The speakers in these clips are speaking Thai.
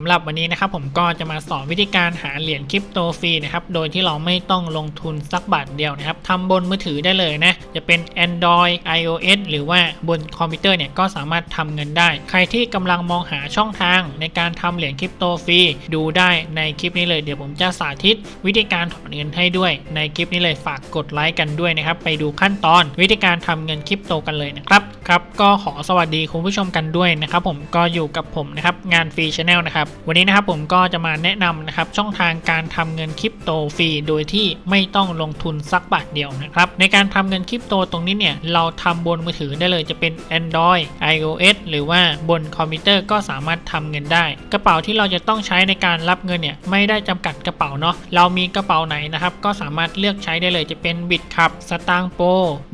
สำหรับวันนี้นะครับผมก็จะมาสอนวิธีการหาเหรียญคริปโตฟรีนะครับโดยที่เราไม่ต้องลงทุนสักบาทเดียวนะครับทำบนมือถือได้เลยนะจะเป็น Android iOS หรือว่าบนคอมพิวเตอร์เนี่ยก็สามารถทำเงินได้ ใครที่กำลังมองหาช่องทางในการทำเหรียญคริปโตฟรีดูได้ในคลิปนี้เลยเดี๋ยวผมจะสาธิต วิธีการถอนเงินให้ด้วย ในคลิปนี้เลยฝากกดไลค์กันด้วยนะครับไปดูขั้นตอนวิธีการทำเงินคริปโตกันเลยนะครับ ครับก็ขอสวัสดีคุณผู้ชมกันด้วยนะครับผมก็อยู่กับผมนะครับงานฟรีชาแนลนะครับวันนี้นะครับผมก็จะมาแนะนำนะครับช่องทางการทำเงินคริปโตฟรีโดยที่ไม่ต้องลงทุนสักบาทเดียวนะครับในการทำเงินคริปโตตรงนี้เนี่ยเราทำบนมือถือได้เลยจะเป็น Android iOS หรือว่าบนคอมพิวเตอร์ก็สามารถทำเงินได้ กระเป๋าที่เราจะต้องใช้ในการรับเงินเนี่ยไม่ได้จำกัดกระเป๋าเนาะเรามีกระเป๋าไหนนะครับก็สามารถเลือกใช้ได้เลยจะเป็นบิตคับสตางโป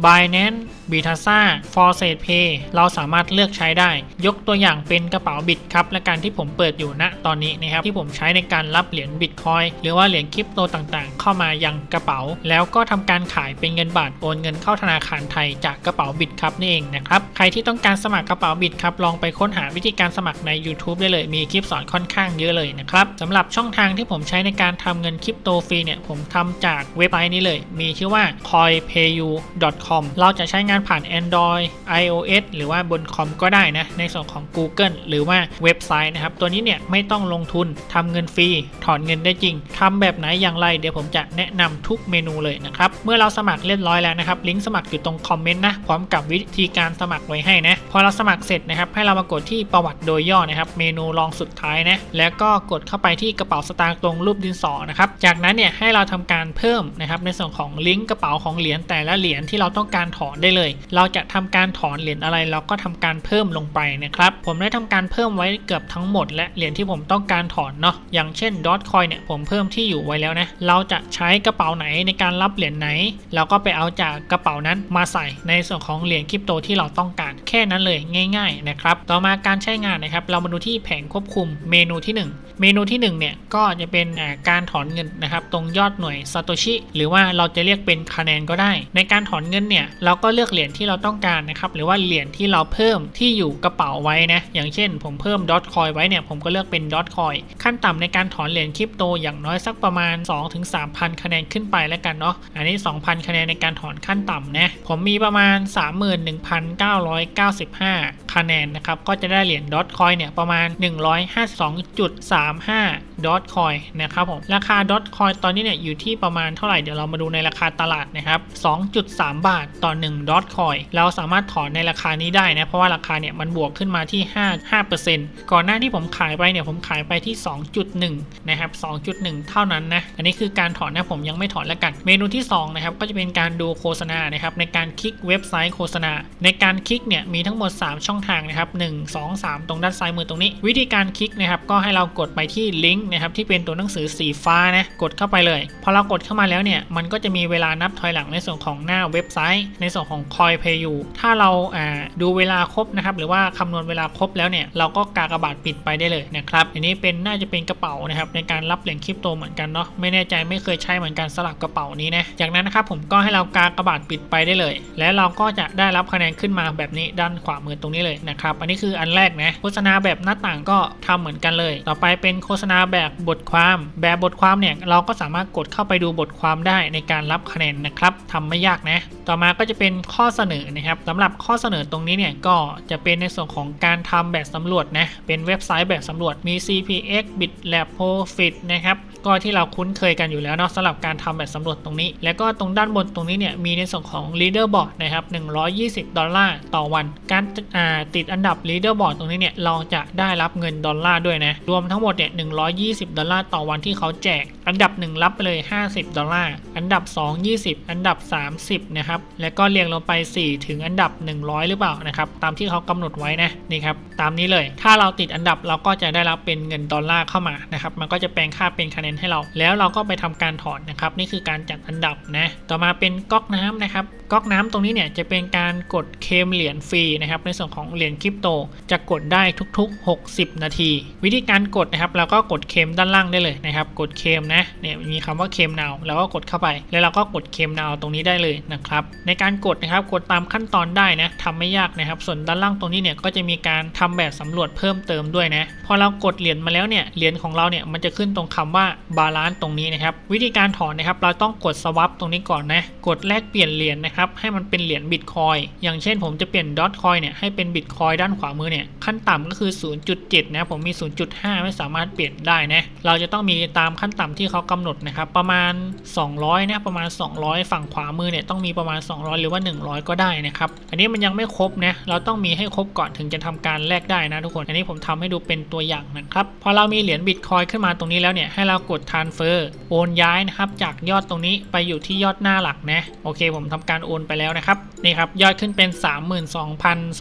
Binance บิทัซ่า f o r s e Pay เราสามารถเลือกใช้ได้ ยกตัวอย่างเป็นกระเป๋าบิตครับ และการที่ผมเปิดอยู่ณตอนนี้นะครับที่ผมใช้ในการรับเหรียญบิตคอยหรือว่าเหรียญคริปโตต่างๆ เข้ามายังกระเป๋า แล้วก็ทำการขายเป็นเงินบาทโอนเงินเข้าธนาคารไทยจากกระเป๋าบิตครับนี่เองนะครับใครที่ต้องการสมัครกระเป๋าบิตครับลองไปค้นหาวิธีการสมัครใน YouTube ได้เลยมีคลิปสอนค่อนข้างเยอะเลยนะครับสำหรับช่องทางที่ผมใช้ในการทำเงินคริปโตฟรีเนี่ยผมทำจากเว็บไซต์นี้เลย มีชื่อว่า coinpayu.com เราจะใช้งานผ่าน Android iOS หรือว่าบนคอมก็ได้นะในส่วนของ Google หรือว่าเว็บไซต์นะครับตัวนี้เนี่ยไม่ต้องลงทุนทำเงินฟรีถอนเงินได้จริงทำแบบไหนอย่างไร เดี๋ยวผมจะแนะนำทุกเมนูเลยนะครับ เมื่อเราสมัครเรียบร้อยแล้วนะครับลิงก์สมัครอยู่ตรงคอมเมนต์นะพร้อมกับวิธีการสมัครไว้ให้นะพอเราสมัครเสร็จนะครับให้เรามากดที่ประวัติโดยย่อนะครับ เมนูรองสุดท้ายนะแล้วก็กดเข้าไปที่กระเป๋าสตางค์ตรงรูปดินสอนะครับจากนั้นเนี่ยให้เราทำการเพิ่มนะครับในส่วนของลิงก์กระเป๋าของเหรียญแต่ละเหรียญที่เราต้องการถอนได้เลย เราจะทำการถอนเหรียญอะไรเราก็ทำการเพิ่มลงไปนะครับผมได้ทำการเพิ่มไว้เกือบทั้งหมดและเหรียญที่ผมต้องการถอนเนาะอย่างเช่นดอทคอยเนี่ยผมเพิ่มที่อยู่ไว้แล้วนะเราจะใช้กระเป๋าไหนในการรับเหรียญไหน เราก็ไปเอาจากกระเป๋านั้นมาใส่ในส่วนของเหรียญคริปโตที่เราต้องการแค่นั้นเลยง่าย ๆ นะครับ ต่อมาการใช้งานนะครับ เรามาดูที่แผงควบคุมเมนูที่ 1 เมนูที่1เนี่ยก็จะเป็นการถอนเงินนะครับตรงยอดหน่วยซาโตชิหรือว่าเราจะเรียกเป็นคะแนนก็ได้ ในการถอนเงินเนี่ยเราก็เลือกเหรียญที่เราต้องการนะครับหรือว่าเหรียญที่เราเพิ่มที่อยู่กระเป๋าไว้นะอย่างเช่น ผมเพิ่มดอทคอยไว้เนี่ยผมก็เลือกเป็นดอทคอยขั้นต่ำในการถอนเหรียญคริปโตอย่างน้อยสักประมาณ 2-3,000 คะแนนขึ้นไปแล้วกันเนาะอันนี้ 2,000 คะแนนในการถอนขั้นต่ำนะผมมีประมาณ 31,995 คะแนนนะครับก็จะได้เหรียญดอทคอยเนี่ยประมาณ 152.3 35 Dogecoin นะครับผมราคา Dogecoin ตอนนี้เนี่ยอยู่ที่ประมาณเท่าไหร่เดี๋ยวเรามาดูในราคาตลาดนะครับ 2.3 บาทต่อ1 Dogecoin เราสามารถถอนในราคานี้ได้นะ เพราะว่าราคาเนี่ยมันบวกขึ้นมาที่ 5 5 ก่อนหน้าที่ผมขายไปเนี่ยผมขายไปที่ 2.1 นะครับ 2.1 เท่านั้นนะ อันนี้คือการถอนนะผมยังไม่ถอนแล้วกัน เมนูที่2นะครับก็จะเป็นการดูโฆษณานะครับในการคลิกเว็บไซต์โฆษณา ในการคลิกเนี่ยมีทั้งหมด 3 ช่องทางนะครับ1 2 3 ตรงด้านซ้ายมือตรงนี้ วิธีการคลิกนะครับก็ให้เรากดไปที่ลิงก์นะครับที่เป็นตัวหนังสือสีฟ้านะกดเข้าไปเลยพอเรากดเข้ามาแล้วเนี่ยมันก็จะมีเวลานับถอยหลังในส่วนของหน้าเว็บไซต์ ในส่วนของ Coin Pay You ถ้าเราอ่าดูเวลาครบนะครับหรือว่าคำนวณเวลาครบแล้วเนี่ยเราก็กากบาทปิดไปได้เลยนะครับอันนี้เป็นน่าจะเป็นกระเป๋านะครับในการรับเหรียญคริปโตเหมือนกันเนาะไม่แน่ใจไม่เคยใช้เหมือนกันสลับกระเป๋านี้นะจากนั้นนะครับผมก็ให้เรากากบาทปิดไปได้เลย และเราก็จะได้รับคะแนนขึ้นมาแบบนี้ด้านขวามือตรงนี้เลยนะครับอันนี้คืออันแรกนะโฆษณาแบบหน้าต่างก็ทำเหมือนกันเลย ต่อไปเป็นโฆษณาแบบบทความ แบบบทความเนี่ยเราก็สามารถกดเข้าไปดูบทความได้ในการรับคะแนนนะครับทำไม่ยากนะ ต่อมาก็จะเป็นข้อเสนอนะครับสำหรับข้อเสนอตรงนี้เนี่ยก็จะเป็นในส่วนของการทำแบบสำรวจนะเป็นเว็บไซต์แบบสำรวจมี CPX BitLab Profit นะครับก็ที่เราคุ้นเคยกันอยู่แล้วเนาะสำหรับการทำแบบสำรวจตรงนี้ แล้วก็ตรงด้านบนตรงนี้เนี่ยมีในส่วนของ Leaderboard นะครับ 120 ดอลลาร์ต่อวัน การติดอันดับ Leaderboard ตรงนี้เนี่ยเราจะได้รับเงินดอลลาร์ด้วยนะรวมทั้งหมดเนี่ย120 ดอลลาร์ต่อวันที่เขาแจก อันดับ 1 รับไปเลย 50 ดอลลาร์ อันดับ 2 20 อันดับ 30 นะครับ แล้วก็เรียงลงไป 4 ถึงอันดับ 100 หรือเปล่านะครับ ตามที่เขากำหนดไว้นะ นี่ครับ ตามนี้เลย ถ้าเราติดอันดับเราก็จะได้รับเป็นเงินดอลลาร์เข้ามานะครับ มันก็จะแปลงค่าเป็นคะแนนให้เรา แล้วเราก็ไปทำการการถอนนะครับ นี่คือการจัดอันดับนะ ต่อมาเป็นก๊อกน้ำนะครับก๊อกน้ำตรงนี้เนี่ยจะเป็นการกดเคมเหรียญฟรีนะครับ ในส่วนของเหรียญคริปโต จะกดได้ทุก ๆ 60 นาที วิธีการกดนะครับเราก็กดเคลมด้านล่างได้เลยนะครับ กดเคลมนะเนี่ยมีคำว่าเคลมนาวแล้วก็กดเข้าไป แล้วเราก็กดเคลมนาวตรงนี้ได้เลยนะครับ ในการกดนะครับกดตามขั้นตอนได้นะทำไม่ยากนะครับ ส่วนด้านล่างตรงนี้เนี่ยก็จะมีการทำแบบสำรวจเพิ่มเติมด้วยนะพอเรากดเหรียญมาแล้วเนี่ยเหรียญของเราเนี่ยมันจะขึ้นตรงคำว่าบาลานซ์ตรงนี้นะครับ วิธีการถอนนะครับ เราต้องกดสวับตรงนี้ก่อนนะกดแลกเปลี่ยนเหรียญนะครับให้มันเป็นเหรียญบิตคอยอย่างเช่น ผมจะเปลี่ยนดอทคอยเนี่ยให้เป็นบิตคอยด้านขวามือเนี่ยขั้นต่ำก็คือ 0.7นะผมมี 0.5 ไม่สามารถมาดเปลี่ยนได้นะเราจะต้องมีตามขั้นต่ำที่เขากำหนดนะครับประมาณ 200นะประมาณ 200 ฝั่งขวามือเนี่ยต้องมีประมาณ 200 หรือว่า 100 ก็ได้นะครับอันนี้มันยังไม่ครบนะเราต้องมีให้ครบก่อนถึงจะทำการแลกได้นะทุกคนอันนี้ผมทำให้ดูเป็นตัวอย่างนะครับพอเรามีเหรียญบิตคอยขึ้นมาตรงนี้แล้วเนี่ยให้เรากด transfer โอนย้ายนะครับจากยอดตรงนี้ไปอยู่ที่ยอดหน้าหลักนะโอเค ผมทำการโอนไปแล้วนะครับนี่ครับยอดขึ้นเป็น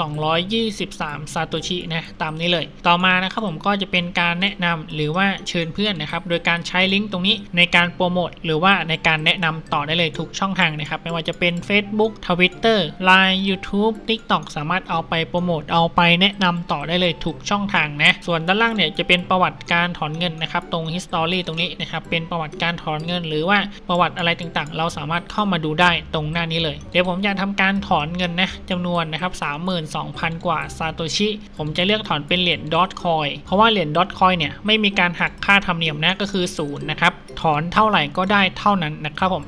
32,223 ซาโตชินะตามนี้เลย ต่อมานะครับผมก็จะเป็นการแนะนำหรือว่าเชิญเพื่อนนะครับ โดยการใช้ลิงก์ตรงนี้ในการโปรโมทหรือว่าในการแนะนำต่อได้เลยทุกช่องทางนะครับ ไม่ว่าจะเป็น Facebook Twitter Line YouTube TikTok สามารถเอาไปโปรโมทเอาไปแนะนำต่อได้เลยทุกช่องทางนะส่วนด้านล่างเนี่ยจะเป็นประวัติการถอนเงินนะครับ ตรง history ตรงนี้นะครับเป็นประวัติการถอนเงิน หรือว่าประวัติอะไรต่างๆ เราสามารถเข้ามาดูได้ตรงหน้านี้เลย เดี๋ยวผมจะทำการถอนเงินนะจำนวนนะครับ32,000 กว่าซาโตชิผมจะเลือกถอนเป็นเหรียญดอทคอยเพราะว่าเหรียญดอทคอยเนี่ยไม่มีการหักค่าธรรมเนียมนะก็คือศูนย์นะครับ ถอนเท่าไหร่ก็ได้เท่านั้นนะครับผม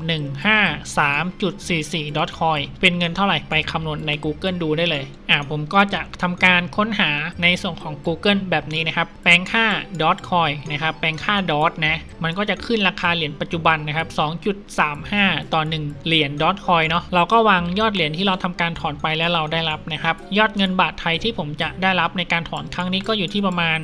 153.44ดอทคอยเป็นเงินเท่าไหร่ไปคำนวณใน Google ดูได้เลย อ่าผมก็จะทำการค้นหาในส่วนของ Google แบบนี้นะครับ แปลงค่า dot coin นะครับ แปลงค่า dot นะ มันก็จะขึ้นราคาเหรียญปัจจุบันนะครับ 2.35 ต่อ 1 เหรียญ dot coin เนาะ เราก็วางยอดเหรียญที่เราทำการถอนไปแล้วเราได้รับนะครับ ยอดเงินบาทไทยที่ผมจะได้รับในการถอนครั้งนี้ก็อยู่ที่ประมาณ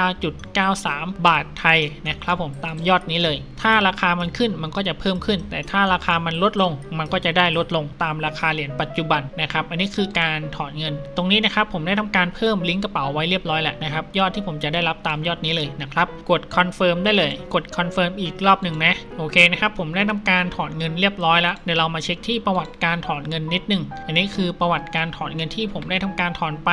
359.93 บาทไทยนะครับผมตามยอดนี้เลย ถ้าราคามันขึ้นมันก็จะเพิ่มขึ้น แต่ถ้าราคามันลดลง มันก็จะได้ลดลงตามราคาเหรียญปัจจุบันนะครับอันนี้คือการถอนเงิน ตรงนี้นะครับผมได้ทำการเพิ่มลิงก์กระเป๋าไว้เรียบร้อยแล้วนะครับยอดที่ผมจะได้รับตามยอดนี้เลยนะครับกดคอนเฟิร์มได้เลย กดคอนเฟิร์มอีกรอบหนึ่งนะโอเคนะครับผมได้ทำการถอนเงินเรียบร้อยแล้วเดี๋ยวเรามาเช็คที่ประวัติการถอนเงินนิดนึงอันนี้คือประวัติการถอนเงินที่ผมได้ทำการถอนไป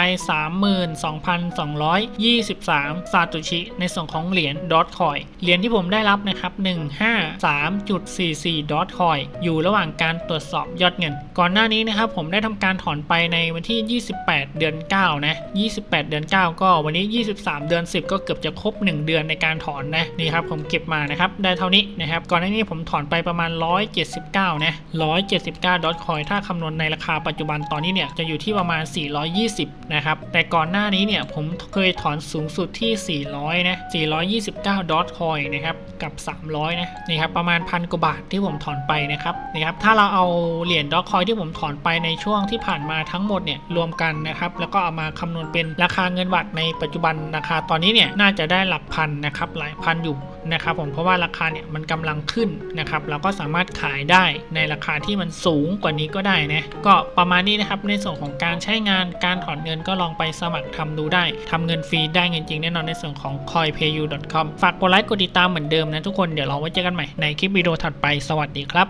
32,223 ซาตุชิในส่วนของเหรียญดอทคอยเหรียญที่ผมได้รับนะครับ1 153.44.coin อยู่ระหว่างการตรวจสอบยอดเงิน ก่อนหน้านี้นะครับผมได้ทำการถอนไปในวันที่ 28 เดือน 9 นะ 28 เดือน 9 ก็วันนี้ 23 เดือน 10 ก็เกือบจะครบ 1 เดือนในการถอนนะนี่ครับผมเก็บมานะครับได้เท่านี้นะครับก่อนหน้านี้ผมถอนไปประมาณ 179 นะ 179 coin ถ้าคำนวณในราคาปัจจุบันตอนนี้เนี่ยจะอยู่ที่ประมาณ 420 นะครับแต่ก่อนหน้านี้เนี่ยผมเคยถอนสูงสุดที่ 400 นะ 429 coin นะครับกับ 300นะนี่ครับประมาณพันกว่าบาทที่ผมถอนไปนะครับนี่ครับถ้าเราเอาเหรียญด็อกคอยที่ผมถอนไปในช่วงที่ผ่านมาทั้งหมดเนี่ยรวมกันนะครับแล้วก็เอามาคำนวณเป็นราคาเงินบาทในปัจจุบันราคาตอนนี้เนี่ยน่าจะได้หลักพันนะครับหลายพันอยู่นะครับผมเพราะว่าราคาเนี่ยมันกำลังขึ้นนะครับเราก็สามารถขายได้ในราคาที่มันสูงกว่านี้ก็ได้นะก็ประมาณนี้นะครับในส่วนของการใช้งานการถอนเงินก็ลองไปสมัครทำดูได้ทำเงินฟรีได้เงินจริงแน่นอนในส่วนของ coinpayu.com ฝากกดไลค์กดติดตามเหมือนเดิมนะทุกคนเดี๋ยวเราไว้เจอกันใหม่ในคลิปวิดีโอถัดไปสวัสดีครับ